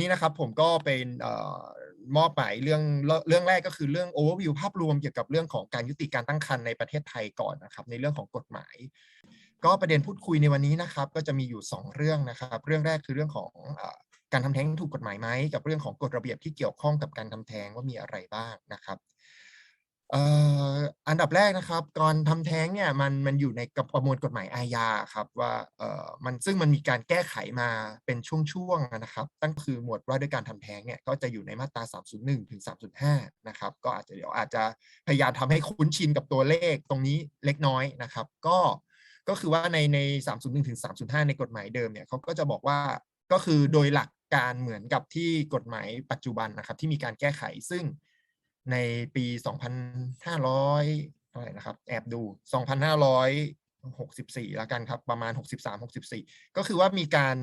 นี้นะครับผมก็เป็นมอบหมายเรื่องเรื่องแรกก็คือเรื่อง overview ภาพรวมเกี่ยวกับเรื่องของการยุติการตั้งครรภ์ในประเทศไทยก่อนนะครับ ในเรื่องของกฎหมาย ก็ประเด็นพูดคุยในวันนี้นะครับ ก็จะมีอยู่ 2 เรื่องนะครับ เรื่องแรกคือเรื่องของอการทำแท้งถูกกฎหมายไหมกับเรื่องของกฎระเบียบที่เกี่ยวข้องกับการทำแท้งว่ามีอะไรบ้างนะครับ เอ่ออันดับแรกนะครับก่อนทำแท้งเนี่ยมันมันอยู่ในกับประมวลกฎหมายอาญาครับว่าเอ่อมันซึ่งมันมีการแก้ไขมาเป็นช่วงๆนะครับ ตั้งคือหมวดว่าด้วยการทำแท้งเนี่ยก็จะอยู่ในมาตรา 301 ถึง 305 นะครับก็อาจจะเดี๋ยวอาจจะพยายามทำให้คุ้นชินกับตัวเลขตรงนี้เล็กน้อยนะครับ ก็ก็คือว่าในใน 301 ถึง 305 ในกฎหมายเดิมเนี่ยเขาก็จะบอกว่าก็คือโดยหลักการเหมือนกับที่กฎหมายปัจจุบันนะครับที่มีการแก้ไขซึ่ง ในปี 2,500เท่าไหร่นะครับ แอบดู 2,564 แล้วกันครับ ประมาณ 63-64 ก็คือว่ามีการ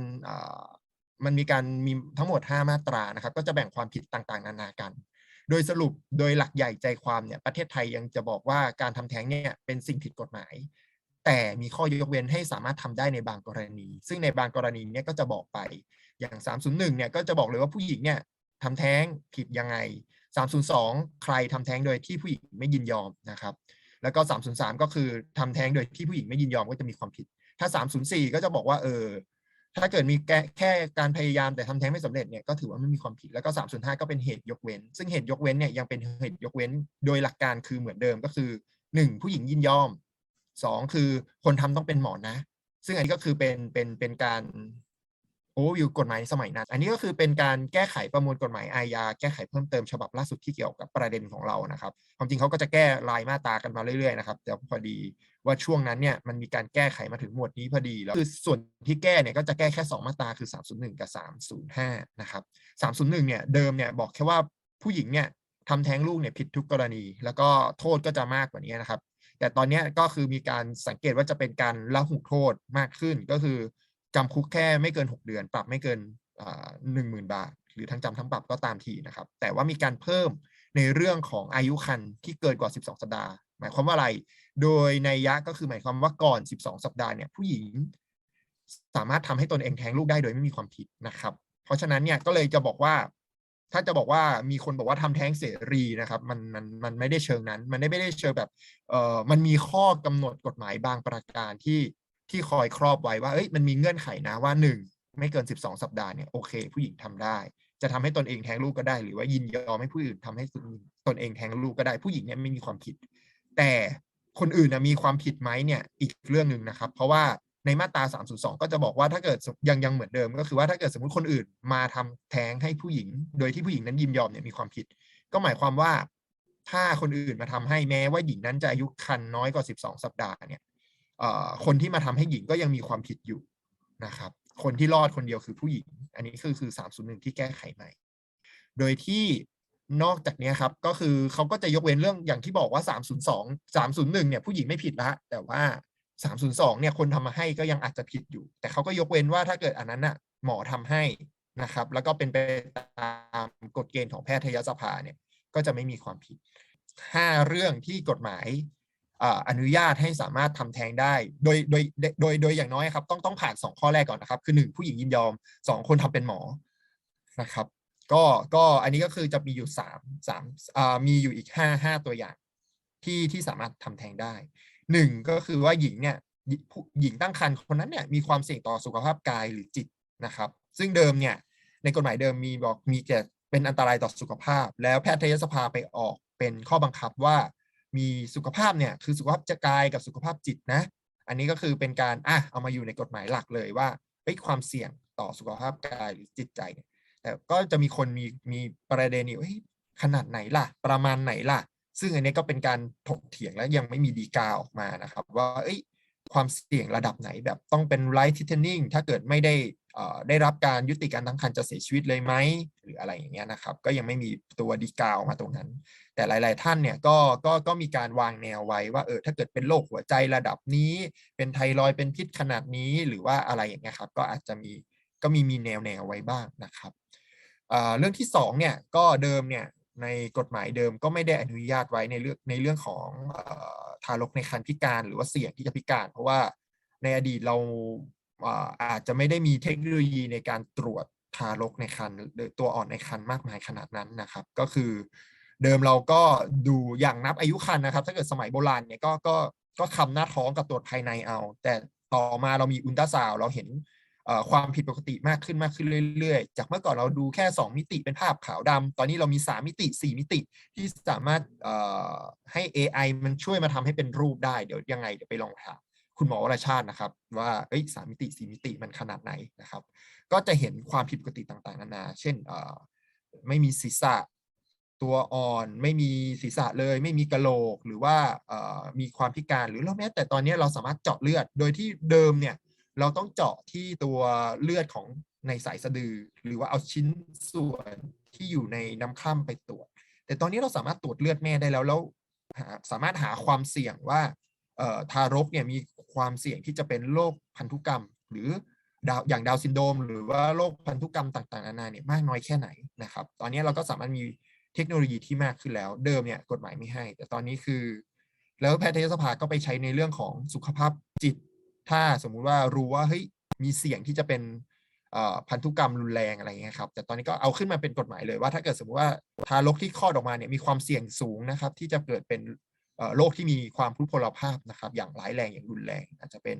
มันมีการมีทั้งหมด 5 มาตรานะครับ ก็จะแบ่งความผิดต่างๆ นานากัน โดยสรุปโดยหลักใหญ่ใจความเนี่ยประเทศไทยยังจะบอกว่าการทำแท้งเนี่ยเป็นสิ่งผิดกฎหมาย แต่มีข้อยกเว้นให้สามารถทำได้ในบางกรณี ซึ่งในบางกรณีเนี่ยก็จะบอกไปอย่าง 301เนี่ยก็จะบอกเลยว่าผู้หญิงเนี่ยทำแท้งผิดยังไง 302 ใครทำแท้งโดยที่ผู้หญิงไม่ยินยอมนะครับ แล้วก็ 303 ก็คือทำแท้งโดยที่ผู้หญิงไม่ยินยอมก็จะมีความผิด ถ้า 304 ก็จะบอกว่าเออถ้าเกิดมีแค่การพยายามแต่ทำแท้งไม่สำเร็จเนี่ยก็ถือว่าไม่มีความผิดแล้วก็ 305 ก็เป็นเหตุยกเว้น ซึ่งเหตุยกเว้นเนี่ยยังเป็นเหตุยกเว้นโดยหลักการคือเหมือนเดิมก็คือ 1 ผู้หญิงยินยอม 2 คือคนทำต้องเป็นหมอนะ ซึ่งอันนี้ก็คือเป็นเป็นเป็นการ โอวิวกฎหมายสมัยนั้น อันนี้ก็คือเป็นการแก้ไขประมวลกฎหมายอาญาแก้ไขเพิ่มเติมฉบับล่าสุดที่เกี่ยวกับประเด็นของเรานะครับ ความจริงเขาก็จะแก้รายมาตรากันมาเรื่อยๆนะครับแต่พอดีว่าช่วงนั้นเนี่ยมันมีการแก้ไขมาถึงหมวดนี้พอดีแล้วคือส่วนที่แก้เนี่ยก็จะแก้แค่ 2 มาตราคือ 301 กับ 305 นะครับ 301 เนี่ยเดิมเนี่ยบอกแค่ว่าผู้หญิงเนี่ยทำแท้งลูกเนี่ยผิดทุกกรณี แล้วก็โทษก็จะมากกว่านี้นะครับ แต่ตอนนี้ก็คือมีการสังเกตว่าจะเป็นการละหุโทษมากขึ้นก็คือ จำคุกแค่ไม่เกิน 6 เดือน ปรับไม่เกินหนึ่งหมื่นบาท หรือทั้งจำทั้งปรับก็ตามทีนะครับ แต่ว่ามีการเพิ่มในเรื่องของอายุคันที่เกินกว่า 12 สัปดาห์ หมายความว่าอะไร โดยในยะก็คือหมายความว่าก่อน 12 สัปดาห์เนี่ยผู้หญิง สามารถทำให้ตนเองแท้งลูกได้โดยไม่มีความผิดนะครับ เพราะฉะนั้นเนี่ยก็เลยจะบอกว่า ถ้าจะบอกว่ามีคนบอกว่าทำแท้งเสรีนะครับ มันมันมันไม่ได้เชิงนั้น มันไม่ได้เชิงแบบเอ่อมันมีข้อกำหนดกฎหมายบางประการที่ ที่คอยครอบไว้ว่าเอ้ยมันมีเงื่อนไขนะว่า1ไม่เกิน 12 สัปดาห์เนี่ยโอเค ผู้หญิงทำได้ จะทำให้ตนเองแท้งลูกก็ได้ หรือว่ายินยอมให้ผู้อื่นทำให้ตนเองแท้งลูกก็ได้ผู้หญิงเนี่ยไม่มีความผิด แต่คนอื่นนะมีความผิดไหมเนี่ยอีกเรื่องหนึ่งนะครับ เพราะว่าในมาตรา 302 ก็จะบอกว่าถ้าเกิดยังยังเหมือนเดิม ก็คือว่าถ้าเกิดสมมติคนอื่นมาทำแท้งให้ผู้หญิง โดยที่ผู้หญิงนั้นยินยอมเนี่ยมีความผิด ก็หมายความว่าถ้าคนอื่นมาทำให้แม้ว่าหญิงนั้นจะอายุคันน้อยกว่า 12 สัปดาห์เนี่ย คนที่มาทำให้หญิงก็ยังมีความผิดอยู่นะครับ คนที่รอดคนเดียวคือผู้หญิง อันนี้คือคือ 301 ที่แก้ไขใหม่ โดยที่นอกจากนี้ครับก็คือเขาก็จะยกเว้นเรื่องอย่างที่บอกว่า 302 301 เนี่ยผู้หญิงไม่ผิดละแต่ว่า 302 เนี่ยคนทำมาให้ก็ยังอาจจะผิดอยู่ แต่เขาก็ยกเว้นว่าถ้าเกิดอันนั้นน่ะหมอทำให้นะครับ แล้วก็เป็นไปตามกฎเกณฑ์ของแพทยสภาเนี่ยก็จะไม่มีความผิด 5 เรื่องที่กฎหมาย อนุญาตให้สามารถทำแท้งได้ โดยโดยโดยโดยอย่างน้อยครับ ต้องต้องผ่าน 2 ข้อแรกก่อนนะครับ คือ 1 ผู้หญิงยินยอม 2 คนทำเป็นหมอนะครับ ก็ก็อันนี้ก็คือจะมีอยู่3 3อ่ามีอยู่อีก 5 5 ตัวอย่างที่ที่สามารถทำแท้งได้ 1 ก็คือว่าหญิงเนี่ยหญิงตั้งครรภ์คนนั้นเนี่ยมีความเสี่ยงต่อสุขภาพกายหรือจิตนะครับ ซึ่งเดิมเนี่ยในกฎหมายเดิมมีบอกมีแก่เป็นอันตรายต่อสุขภาพ แล้วแพทยสภาไปออกเป็นข้อบังคับว่า มีสุขภาพเนี่ยคือสุขภาพจะกายกับสุขภาพจิตนะ อันนี้ก็คือเป็นการอะเอามาอยู่ในกฎหมายหลักเลยว่าเฮ้ยความเสี่ยงต่อสุขภาพกายหรือจิตใจ แต่ก็จะมีคนมีมีประเด็นอยู่ขนาดไหนล่ะ ประมาณไหนล่ะ ซึ่งอันนี้ก็เป็นการถกเถียงและยังไม่มีดีกาออกมานะครับ ว่าเอ้ยความเสี่ยงระดับไหนแบบต้องเป็นไลท์ทิเทนนิ่งถ้าเกิดไม่ได้ได้รับการยุติการตั้งครรภ์จะเสียชีวิตเลยไหมหรืออะไรอย่างเงี้ยนะครับ ก็ยังไม่มีตัวดีกาวมาตรงนั้น แต่หลาย ๆ ท่านเนี่ยก็ก็ก็มีการวางแนวไว้ว่าเออถ้าเกิดเป็นโรคหัวใจระดับนี้ เป็นไทรอยเป็นพิษขนาดนี้หรือว่าอะไรอย่างเงี้ยครับก็อาจจะมีก็มีมีแนวแนวไว้บ้างนะครับเรื่องที่2เนี่ยก็เดิมเนี่ยในกฎหมายเดิมก็ไม่ได้อนุญาตไว้ในเรื่องในเรื่องของทารกในครรภ์พิการหรือว่าเสี่ยงที่จะพิการ เพราะว่าในอดีตเราอาจจะไม่ได้มีเทคโนโลยีในการตรวจทารกในครรภ์หรือตัวอ่อนในครรภ์มากมายขนาดนั้นนะครับ ก็คือ เดิมเราก็ดูอย่างนับอายุครรภ์นะครับ ถ้าเกิดสมัยโบราณเนี่ยก็ก็ก็คำหน้าท้องกับตรวจภายในเอา แต่ต่อมาเรามีอุลตราซาวด์เราเห็นความผิดปกติมากขึ้นมากขึ้นเรื่อยๆ จากเมื่อก่อนเราดูแค่ 2 มิติเป็นภาพขาวดำตอนนี้เรามี 3 มิติ 4 มิติที่สามารถให้ AI มันช่วยมาทำให้เป็นรูปได้ เดี๋ยวยังไงเดี๋ยวไปลองถามคุณหมอวราชาตินะครับ ว่าเอ้ยสามมิติ4มิติมันขนาดไหนนะครับ ก็จะเห็นความผิดปกติต่างๆ นานา เช่นไม่มีศีรษะ ตัวอ่อนไม่มีศีรษะเลย ไม่มีกะโหลกหรือว่ามีความพิการหรือเราแม้แต่ตอนนี้เราสามารถเจาะเลือดโดยที่เดิมเนี่ยเราต้องเจาะที่ตัวเลือดของในสายสะดือ หรือว่าเอาชิ้นส่วนที่อยู่ในน้ำคร่ำไปตรวจ แต่ตอนนี้เราสามารถตรวจเลือดแม่ได้แล้วแล้วสามารถหาความเสี่ยงว่าทารกเนี่ยมีความเสี่ยงที่จะเป็นโรคพันธุกรรม หรือดาวอย่างดาวซินโดรมหรือว่าโรคพันธุกรรมต่างๆนานาเนี่ยมากน้อยแค่ไหนนะครับ ตอนนี้เราก็สามารถมี เทคโนโลยีที่มากขึ้นแล้ว เดิมเนี่ยกฎหมายไม่ให้ แต่ตอนนี้คือ แล้วแพทยสภาก็ไปใช้ในเรื่องของสุขภาพจิต ถ้าสมมุติว่ารู้ว่าเฮ้ยมีเสี่ยงที่จะเป็นพันธุกรรมรุนแรงอะไรเงี้ยครับ แต่ตอนนี้ก็เอาขึ้นมาเป็นกฎหมายเลยว่า ถ้าเกิดสมมติว่าทารกที่คลอดออกมาเนี่ยมีความเสี่ยงสูงนะครับ ที่จะเกิดเป็นโรคที่มีความทุพพลภาพนะครับ อย่างร้ายแรงอย่างรุนแรง อาจจะเป็น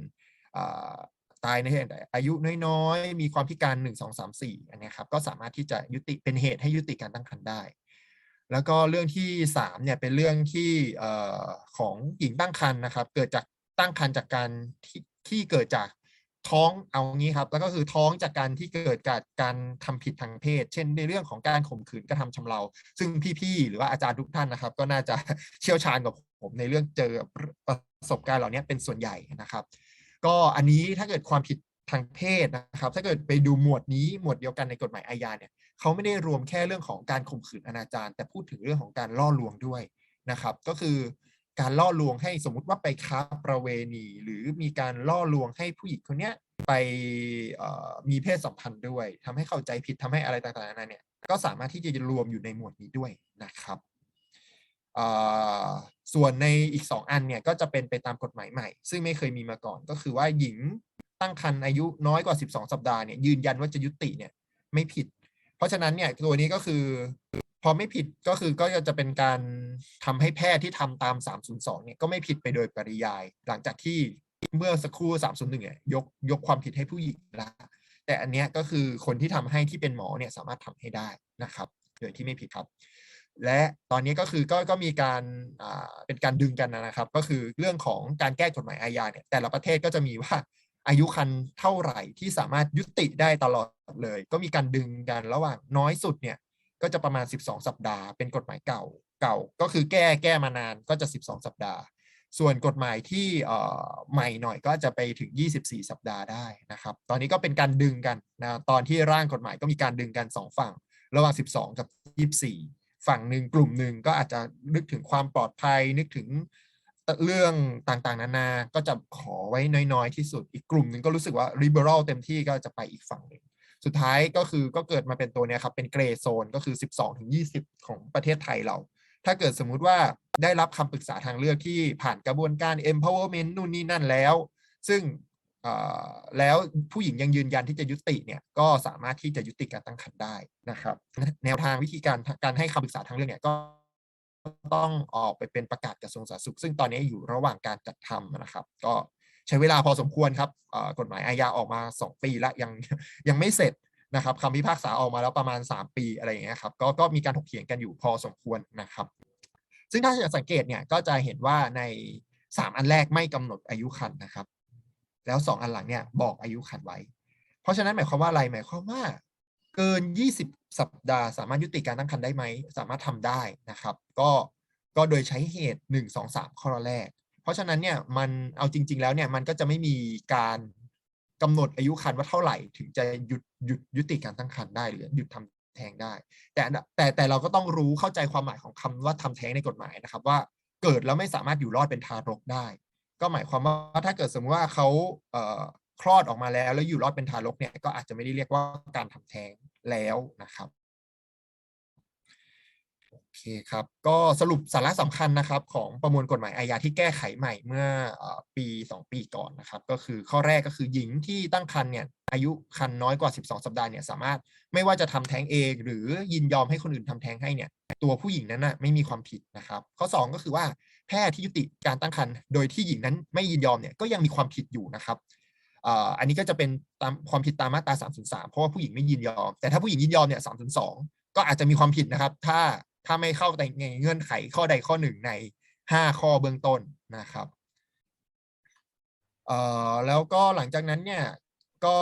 ตายในอายุน้อยๆ มีความพิการ 1 2 3 4 อันเนี้ยครับ ก็สามารถที่จะยุติเป็นเหตุให้ยุติการตั้งครรภ์ได้ แล้วก็เรื่องที่สามเนี่ยเป็นเรื่องที่ของหญิงตั้งครรภ์นะครับ เกิดจากตั้งครรภ์จากการที่ที่เกิดจากท้องเอางี้ครับ แล้วก็คือท้องจากการที่เกิดจากการทำผิดทางเพศ เช่น ในเรื่องของการข่มขืนกระทำชำเรา ซึ่งพี่ๆหรือว่าอาจารย์ทุกท่านนะครับ ก็น่าจะเชี่ยวชาญกับผมในเรื่องเจอประสบการณ์เหล่านี้เป็นส่วนใหญ่นะครับ ก็อันนี้ถ้าเกิดความผิดทางเพศนะครับ ถ้าเกิดไปดูหมวดนี้หมวดเดียวกันในกฎหมายอาญาเนี่ย เขาไม่ได้รวมแค่เรื่องของการข่มขืนอนาจารแต่พูดถึงเรื่องของการล่อลวงด้วยนะครับ ก็คือการล่อลวงให้สมมุติว่าไปค้าประเวณี หรือมีการล่อลวงให้ผู้หญิงคนเนี้ยไปมีเพศสัมพันธ์ด้วยทำให้เข้าใจผิดทำให้อะไรต่างๆนานาเนี่ยก็สามารถที่จะรวมอยู่ในหมวดนี้ด้วยนะครับส่วนในอีก 2 อันเนี่ยก็จะเป็นไปตามกฎหมายใหม่ ซึ่งไม่เคยมีมาก่อนก็คือว่าหญิงตั้งครรภ์อายุน้อยกว่า 12 สัปดาห์เนี่ยยืนยันว่าจะยุติเนี่ยไม่ผิด เพราะฉะนั้นเนี่ยตัวนี้ก็คือ พอไม่ผิดก็คือก็จะเป็นการทำให้แพทย์ที่ทำตาม 302 เนี่ยก็ไม่ผิดไปโดยปริยาย หลังจากที่เมื่อสักครู่ 301 เนี่ยยกยกความผิดให้ผู้หญิงละแต่อันเนี้ยก็คือคนที่ทำให้ที่เป็นหมอเนี่ยสามารถทำให้ได้นะครับ โดยที่ไม่ผิดครับ และตอนนี้ก็คือก็ก็มีการเป็นการดึงกันนะครับ ก็คือเรื่องของการแก้กฎหมายอาญาเนี่ยแต่ละประเทศก็จะมีว่า อายุคันเท่าไหร่ที่สามารถยุติได้ตลอดเลย ก็มีการดึงกันระหว่างน้อยสุดเนี่ยก็จะประมาณ 12 สัปดาห์ เป็นกฎหมายเก่าเก่าก็คือแก้แก้มานานก็จะ 12 สัปดาห์ ส่วนกฎหมายที่ใหม่หน่อยก็จะไปถึง 24 สัปดาห์ได้นะครับ ตอนนี้ก็เป็นการดึงกันนะตอนที่ร่างกฎหมายก็มีการดึงกัน 2 ฝั่ง ระหว่าง 12 กับ 24 ฝั่งหนึ่งกลุ่มหนึ่งก็อาจจะนึกถึงความปลอดภัยนึกถึง เรื่องต่างๆ นานา ก็จะขอไว้น้อยๆ ที่สุด อีกกลุ่มหนึ่งก็รู้สึกว่า liberal เต็มที่ก็จะไปอีกฝั่งหนึ่ง สุดท้ายก็คือก็เกิดมาเป็นตัวเนี้ยครับ เป็นเกรย์โซนก็คือ 12 ถึง 20 ของประเทศไทยเรา ถ้าเกิดสมมุติว่าได้รับคำปรึกษาทางเลือกที่ผ่านกระบวนการ empowerment นู่นนี่นั่นแล้ว ซึ่งแล้วผู้หญิงยังยืนยันที่จะยุติเนี่ยก็สามารถที่จะยุติการตั้งครรภ์ได้นะครับ แนวทางวิธีการการให้คำปรึกษาทางเลือกเนี่ยก็ ต้องออกไปเป็นประกาศกระทรวงสาธารณสุข ซึ่งตอนนี้อยู่ระหว่างการจัดทำนะครับ ก็ใช้เวลาพอสมควรครับกฎหมายอาญาออกมา 2 ปีแล้วยังยังไม่เสร็จนะครับคำพิพากษาออกมาแล้วประมาณ 3 ปีอะไรอย่างเงี้ยครับก็ก็มีการถกเถียงกันอยู่พอสมควรนะครับ ซึ่งถ้าจะสังเกตเนี่ยก็จะเห็นว่าใน 3 อันแรกไม่กำหนดอายุคันนะครับ แล้ว 2 อันหลังเนี่ยบอกอายุคันไว้ เพราะฉะนั้นหมายความว่าอะไรหมายความว่า เกิน 20 สัปดาห์สามารถยุติการตั้งครรภ์ได้ไหม สามารถทำได้นะครับ ก็ก็โดยใช้เหตุ 1 2 3 ข้อแรก เพราะฉะนั้นเนี่ยมันเอาจริง ๆ แล้วเนี่ยมันก็จะไม่มีการกำหนดอายุคันว่าเท่าไหร่ถึงจะหยุดหยุดยุติการตั้งครรภ์ได้หรือหยุดทำแท้งได้ แต่แต่แต่เราก็ต้องรู้เข้าใจความหมายของคำว่าทำแท้งในกฎหมายนะครับ ว่าเกิดแล้วไม่สามารถอยู่รอดเป็นทารกได้ ก็หมายความว่าถ้าเกิดสมมติว่าเขาเอ คลอดออกมาแล้ว แล้วอยู่รอดเป็นทารกเนี่ยก็อาจจะไม่ได้เรียกว่าการทำแท้งแล้วนะครับโอเคครับ ก็สรุปสาระสำคัญนะครับ ของประมวลกฎหมายอาญาที่แก้ไขใหม่เมื่อเอ่อปี 2 ปีก่อนนะครับ ก็คือข้อแรกก็คือหญิงที่ตั้งครรภ์เนี่ยอายุครรภ์น้อยกว่า 12 สัปดาห์เนี่ยสามารถไม่ว่าจะทำแท้งเอง หรือยินยอมให้คนอื่นทำแท้งให้เนี่ยตัวผู้หญิงนั้นน่ะไม่มีความผิดนะครับ ข้อ 2 ก็คือว่าแพทย์ที่ยุติการตั้งครรภ์โดยที่หญิงนั้นไม่ยินยอมเนี่ยก็ยังมีความผิดอยู่นะครับ อันนี้ก็จะเป็นตามความผิดตามมาตรา 303 เพราะว่าผู้หญิงไม่ยินยอม แต่ถ้าผู้หญิงยินยอมเนี่ย 302 ก็อาจจะมีความผิดนะครับ ถ้าถ้าไม่เข้าในเงื่อนไขข้อใดข้อหนึ่งใน 5 ข้อเบื้องต้นนะครับแล้วก็หลังจากนั้นเนี่ยก็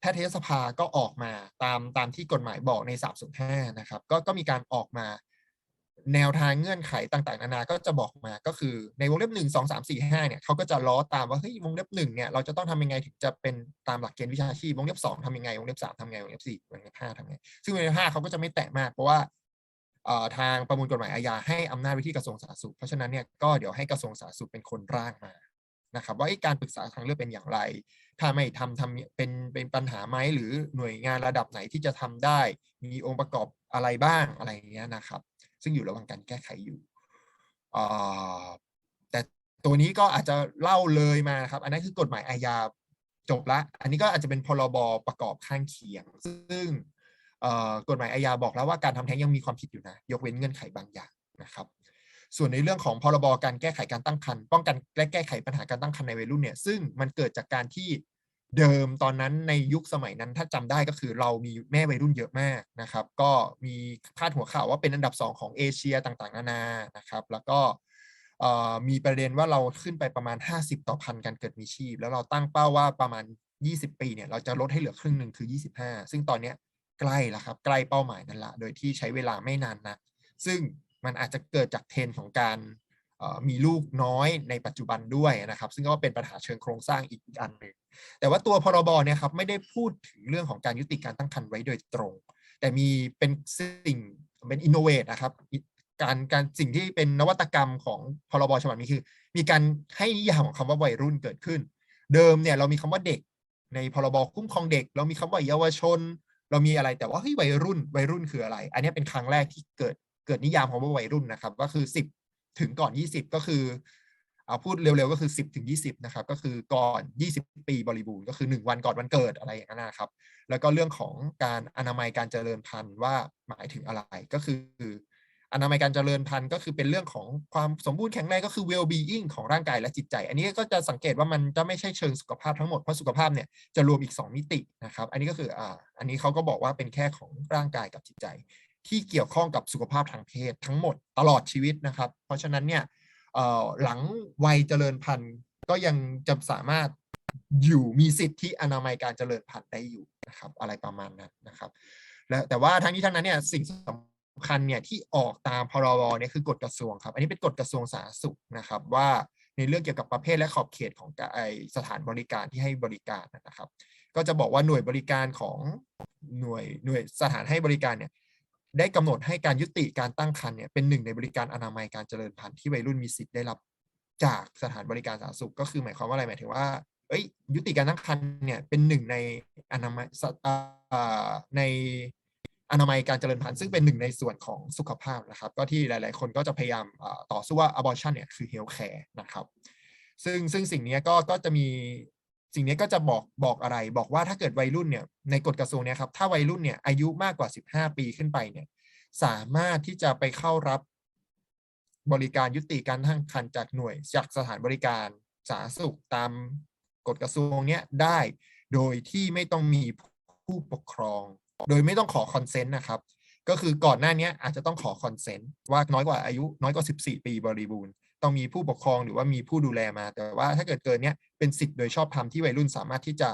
แพทยสภาก็ออกมาตามตามที่กฎหมายบอกใน 305 นะครับ ก็ก็มีการออกมา แนวทางเงื่อนไขต่างๆ นานาก็จะบอกมาก็คือในวงเล็บหนึ่งสองสามสี่ห้าเนี่ยเขาก็จะล้อตามว่าเฮ้ยวงเล็บหนึ่งเนี่ยเราจะต้องทำยังไงถึงจะเป็นตามหลักเกณฑ์วิชาชีพวงเล็บสองทำยังไงวงเล็บสามทำยังไงวงเล็บสี่วงเล็บห้าทำยังไงซึ่งวงเล็บห้าเขาก็จะไม่แตะมากเพราะว่าทางประมวลกฎหมายอาญาให้อำนาจไว้ที่กระทรวงสาธารณสุขเพราะฉะนั้นเนี่ยก็เดี๋ยวให้กระทรวงสาธารณสุขเป็นคนร่างมานะครับว่าเอ๊ะการปรึกษาทางเลือกเป็นอย่างไร ถ้าไม่ทำทำเป็นเป็นปัญหาไหมหรือหน่วยงานระดับไหนที่จะทำได้ มีองค์ประกอบอะไรบ้างอะไรอย่างเงี้ยนะครับ ซึ่งอยู่ระหว่างการแก้ไขอยู่แต่ตัวนี้ก็อาจจะเล่าเลยมาครับ อันนั้นคือกฎหมายอาญาจบละ อันนี้ก็อาจจะเป็นพรบประกอบข้างเคียง ซึ่งกฎหมายอาญาบอกแล้วว่าการทำแท้งยังมีความผิดอยู่นะ ยกเว้นเงื่อนไขบางอย่างนะครับ ส่วนในเรื่องของพรบการแก้ไขการตั้งครรภ์ป้องกันและแก้ไขปัญหาการตั้งครรภ์ในวัยรุ่นเนี่ย ซึ่งมันเกิดจากการที่ เดิมตอนนั้นในยุคสมัยนั้นถ้าจำได้ก็คือเรามีแม่วัยรุ่นเยอะมากนะครับ ก็มีพาดหัวข่าวว่าเป็นอันดับ 2 ของเอเชียต่างๆ นานานะครับ แล้วก็มีประเด็นว่าเราขึ้นไปประมาณ 50 ต่อพันการเกิดมีชีพ แล้วเราตั้งเป้าว่าประมาณ 20 ปีเนี่ยเราจะลดให้เหลือครึ่งหนึ่งคือ 25 ซึ่งตอนนี้ใกล้แล้วครับ ใกล้เป้าหมายนั้นละ โดยที่ใช้เวลาไม่นานนะ ซึ่งมันอาจจะเกิดจากเทรนของการ มีลูกน้อยในปัจจุบันด้วยนะครับ ซึ่งก็เป็นปัญหาเชิงโครงสร้างอีกอันหนึ่งแต่ว่าตัวพรบเนี่ยครับไม่ได้พูดถึงเรื่องของการยุติการตั้งครรภ์ไว้โดยตรง แต่มีเป็นสิ่งเป็นอินโนเวทนะครับการการสิ่งที่เป็นนวัตกรรมของพรบฉบับนี้คือ มีการให้นิยามของคำว่าวัยรุ่นเกิดขึ้น เดิมเนี่ยเรามีคำว่าเด็ก ในพรบคุ้มครองเด็ก เรามีคำว่าเยาวชน เรามีอะไรแต่ว่าเฮ้ยวัยรุ่นวัยรุ่นคืออะไร อันนี้เป็นครั้งแรกที่เกิดเกิดนิยามของว่าวัยรุ่นนะครับ ก็คือ 10 ถึงก่อน 20 ก็คือเอาพูดเร็วๆก็คือ 10ถึง20นะครับก็คือก่อน 20 ปีบริบูรณ์ก็คือ 1 วันก่อนวันเกิดอะไรอย่างนั้นนะครับ แล้วก็เรื่องของการอนามัยการเจริญพันธุ์ว่าหมายถึงอะไรก็คือ อนามัยการเจริญพันธุ์ก็คือเป็นเรื่องของความสมบูรณ์แข็งแรงก็คือ well being ของร่างกายและจิตใจ อันนี้ก็จะสังเกตว่ามันจะไม่ใช่เชิงสุขภาพทั้งหมดเพราะสุขภาพเนี่ยจะรวมอีก 2 มิตินะครับ อันนี้ก็คืออ่าอันนี้เขาก็บอกว่าเป็นแค่ของร่างกายกับจิตใจ ที่เกี่ยวข้องกับสุขภาพทางเพศทั้งหมดตลอดชีวิตนะครับ เพราะฉะนั้นเนี่ยหลังวัยเจริญพันธุ์ก็ยังจะสามารถอยู่มีสิทธิอนามัยการเจริญพันธุ์ได้อยู่นะครับอะไรประมาณนั้นนะครับและแต่ว่าทั้งนี้ทั้งนั้นเนี่ยสิ่งสำคัญเนี่ยที่ออกตามพรบเนี่ยคือกฎกระทรวงครับ อันนี้เป็นกฎกระทรวงสาธารณสุขนะครับว่าในเรื่องเกี่ยวกับประเภทและขอบเขตของไอสถานบริการที่ให้บริการนะครับ ก็จะบอกว่าหน่วยบริการของหน่วยหน่วยสถานให้บริการเนี่ย ได้กำหนดให้การยุติการตั้งครรภ์เนี่ยเป็นหนึ่งในบริการอนามัยการเจริญพันธุ์ที่วัยรุ่นมีสิทธิ์ได้รับจากสถานบริการสาธารณสุขก็คือหมายความว่าอะไรหมายถึงว่าเอ้ยยุติการตั้งครรภ์เนี่ยเป็นหนึ่งในอนามัยในอนามัยการเจริญพันธุ์ซึ่งเป็นหนึ่งในส่วนของสุขภาพนะครับ ก็ที่หลาย ๆ คนก็จะพยายามต่อสู้ว่า abortion เนี่ยคือ health care นะครับ ซึ่งซึ่งสิ่งนี้ก็ก็จะมี สิ่งนี้ก็จะบอกบอกอะไรบอกว่าถ้าเกิดวัยรุ่นเนี่ยในกฎกระทรวงเนี่ยครับถ้าวัยรุ่นเนี่ยอายุมากกว่า 15 ปีขึ้นไปเนี่ยสามารถที่จะไปเข้ารับบริการยุติการตั้งครรภ์จากหน่วยจากสถานบริการสาธารณสุขตามกฎกระทรวงเนี้ยได้ โดยที่ไม่ต้องมีผู้ปกครอง โดยไม่ต้องขอคอนเซนต์นะครับก็คือก่อนหน้านี้อาจจะต้องขอคอนเซนต์ว่าน้อยกว่าอายุน้อยกว่า 14 ปีบริบูรณ์ ต้องมีผู้ปกครองหรือว่ามีผู้ดูแลมา แต่ว่าถ้าเกิดเกินเนี้ยเป็นสิทธิ์โดยชอบธรรมที่วัยรุ่นสามารถที่จะ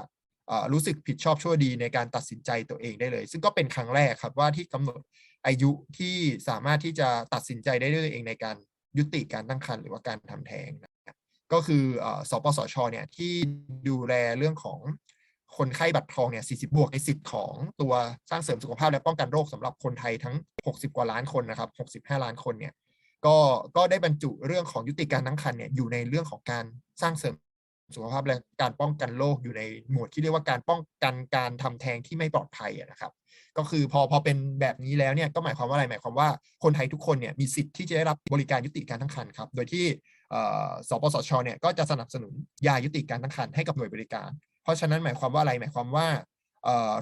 รู้สึกผิดชอบชั่วดีในการตัดสินใจตัวเองได้เลย ซึ่งก็เป็นครั้งแรกครับว่าที่กำหนดอายุที่สามารถที่จะตัดสินใจได้ด้วยตัวเองในการยุติการตั้งครรภ์หรือว่าการทำแท้งนะก็คือสปสชเนี่ยที่ดูแลเรื่องของคนไข้บัตรทองเนี่ย 40 บวกในสิทธิ์ของตัวสร้างเสริมสุขภาพและป้องกันโรคสำหรับคนไทยทั้ง 60 กว่าล้านคนนะครับ 65 ล้านคนเนี่ย ก็ก็ได้บรรจุเรื่องของยุติการตั้งครรภ์เนี่ยอยู่ในเรื่องของการสร้างเสริมสุขภาพและการป้องกันโรคอยู่ในหมวดที่เรียกว่าการป้องกันการทำแท้งที่ไม่ปลอดภัยนะครับ ก็คือพอพอเป็นแบบนี้แล้วเนี่ยก็หมายความว่าอะไรหมายความว่าคนไทยทุกคนเนี่ยมีสิทธิ์ที่จะได้รับบริการยุติการตั้งครรภ์ครับ โดยที่สปสชเนี่ยก็จะสนับสนุนยายุติการตั้งครรภ์ให้กับหน่วยบริการ เพราะฉะนั้นหมายความว่าอะไรหมายความว่า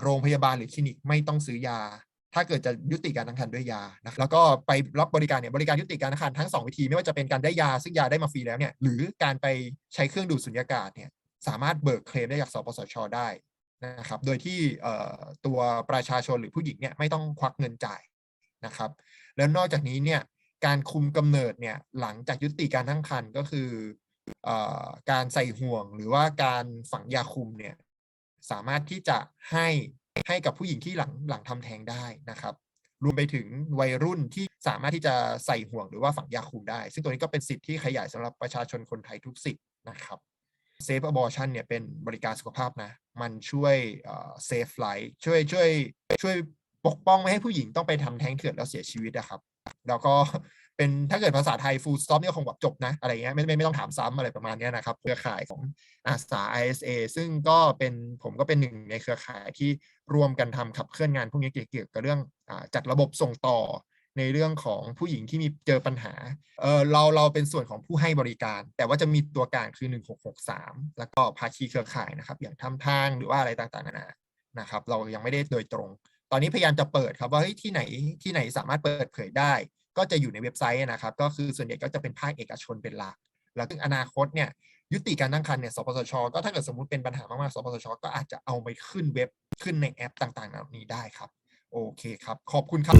โรงพยาบาลหรือคลินิกไม่ต้องซื้อยา ถ้าเกิดจะยุติการตั้งครรภ์ด้วยยานะแล้วก็ไปรับบริการเนี่ยบริการยุติการตั้งครรภ์ทั้งสองวิธีไม่ว่าจะเป็นการได้ยาซึ่งยาได้มาฟรีแล้วเนี่ยหรือการไปใช้เครื่องดูดสุญญากาศเนี่ยสามารถเบิกเคลมได้จากสปสชได้นะครับโดยที่ตัวประชาชนหรือผู้หญิงเนี่ยไม่ต้องควักเงินจ่ายนะครับ แล้วนอกจากนี้เนี่ยการคุมกำเนิดเนี่ยหลังจากยุติการตั้งครรภ์ก็คืออการใส่ห่วงหรือว่าการฝังยาคุมเนี่ยสามารถที่จะให้ ให้กับผู้หญิงที่หลังหลังทำแท้งได้นะครับรวมไปถึงวัยรุ่นที่สามารถที่จะใส่ห่วงหรือว่าฝังยาคุมได้ ซึ่งตัวนี้ก็เป็นสิทธิ์ที่ขยายสำหรับประชาชนคนไทยทุกสิทธิ์นะครับเซฟ abortion เนี่ยเป็นบริการสุขภาพนะ มันช่วยเซฟไลฟ์ช่วยช่วยช่วยปกป้องไม่ให้ผู้หญิงต้องไปทำแท้งเถื่อนแล้วเสียชีวิตนะครับ แล้วก็เป็นถ้าเกิดภาษาไทย full stop เนี่ยคงแบบจบนะ อะไรเงี้ยไม่ไม่ไม่ต้องถามซ้ำอะไรประมาณนี้นะครับ เครือข่ายของอาสา ISA ซึ่งก็เป็นผมก็เป็นหนึ่งในเครือข่ายที่ รวมกันทำขับเคลื่อนงานพวกนี้เกี่ยวกับเรื่องอจัดระบบส่งต่อในเรื่องของผู้หญิงที่มีเจอปัญหาเออเราเราเป็นส่วนของผู้ให้บริการ แต่ว่าจะมีตัวกลางคือ 1663 แล้วก็ภาคีเครือข่ายนะครับ อย่างทำทางหรือว่าอะไรต่างๆนานานะครับ เรายังไม่ได้โดยตรง ตอนนี้พยายามจะเปิดครับว่าเฮ้ยที่ไหนที่ไหนสามารถเปิดเผยได้ ก็จะอยู่ในเว็บไซต์นะครับ ก็คือส่วนใหญ่ก็จะเป็นภาคเอกชนเป็นหลัก แล้วถึงอนาคตเนี่ย ยุติการตั้งครรภ์เนี่ยสปสช ก็ถ้าเกิดสมมติเป็นปัญหามากๆสปสช ก็อาจจะเอาไปขึ้นเว็บขึ้นในแอปต่างๆเหล่านี้ได้ครับ โอเคครับ ขอบคุณครับ